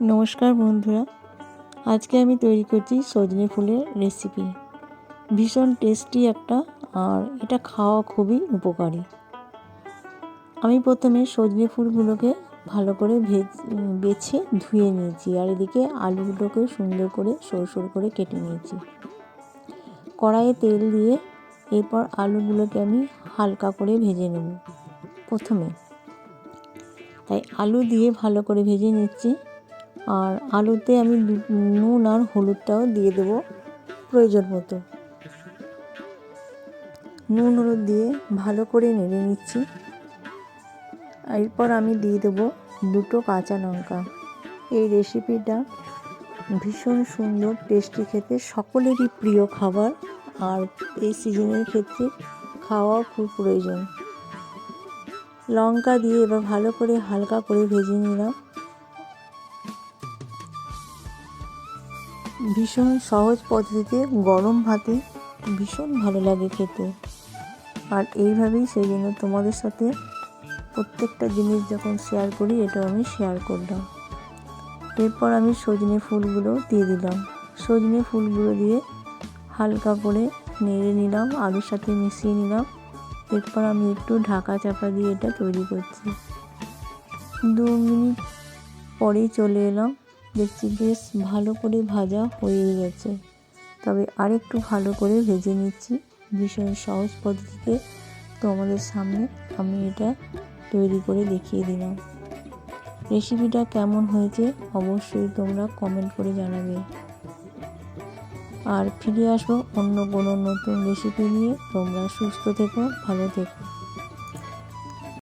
নমস্কার বন্ধুরা। আজকে আমি তৈরি করছি সজনে ফুলের রেসিপি ভীষণ টেস্টি একটা আর এটা খাওয়া খুবই উপকারী। আমি প্রথমে সজনে ফুলগুলোকে ভালো করে ভেজ, বেছে ধুয়ে নিয়েছি আর এদিকে আলুগুলোকে সুন্দর করে সরু সরু করে কেটে নিয়েছি। কড়াইয়ে তেল দিয়ে এরপর আলুগুলোকে আমি হালকা করে ভেজে নেব প্রথমে। তাই আলু দিয়ে ভালো করে ভেজে নিচ্ছি। আর আলুতে আমি নুন আর হলুদটাও দিয়ে দেবো প্রয়োজন মতো। নুন হলুদ দিয়ে ভালো করে নেড়ে নিচ্ছি। এরপর আমি দিয়ে দেবো দুটো কাঁচা লঙ্কা। এই রেসিপিটা ভীষণ সুন্দর, টেস্টি খেতে, সকলেরই প্রিয় খাবার। আর এই সিজনের ক্ষেত্রে খাওয়াও খুব প্রয়োজন। লঙ্কা দিয়ে এবার ভালো করে হালকা করে ভেজে নিলাম। ভীষণ সহজ পদ্ধতিতে গরম ভাতে ভীষণ ভালো লাগে খেতে। আর এইভাবেই সেই জন্য তোমাদের সাথে প্রত্যেকটা জিনিস যখন শেয়ার করি, এটাও আমি শেয়ার করলাম। এরপর আমি সজনে ফুলগুলো দিয়ে দিলাম। সজনে ফুলগুলো দিয়ে হালকা করে নেড়ে নিলাম, আলুর সাথে মিশিয়ে নিলাম। এরপর আমি একটু ঢাকা চাপা দিয়ে এটা তৈরি করছি। দু মিনিট পরেই চলে এলাম। দেখছি বেশ ভালো করে ভাজা হয়ে গেছে। তবে আরেকটু ভালো করে ভেজে নিচ্ছি। ভীষণ সহজ পদ্ধতিতে তোমাদের সামনে আমি এটা তৈরি করে দেখিয়ে দিলাম। রেসিপিটা কেমন হয়েছে অবশ্যই তোমরা কমেন্ট করে জানাবে। আর ফিরে আসব অন্য কোনো নতুন রেসিপি নিয়ে। তোমরা সুস্থ থেকো, ভালো থেকো।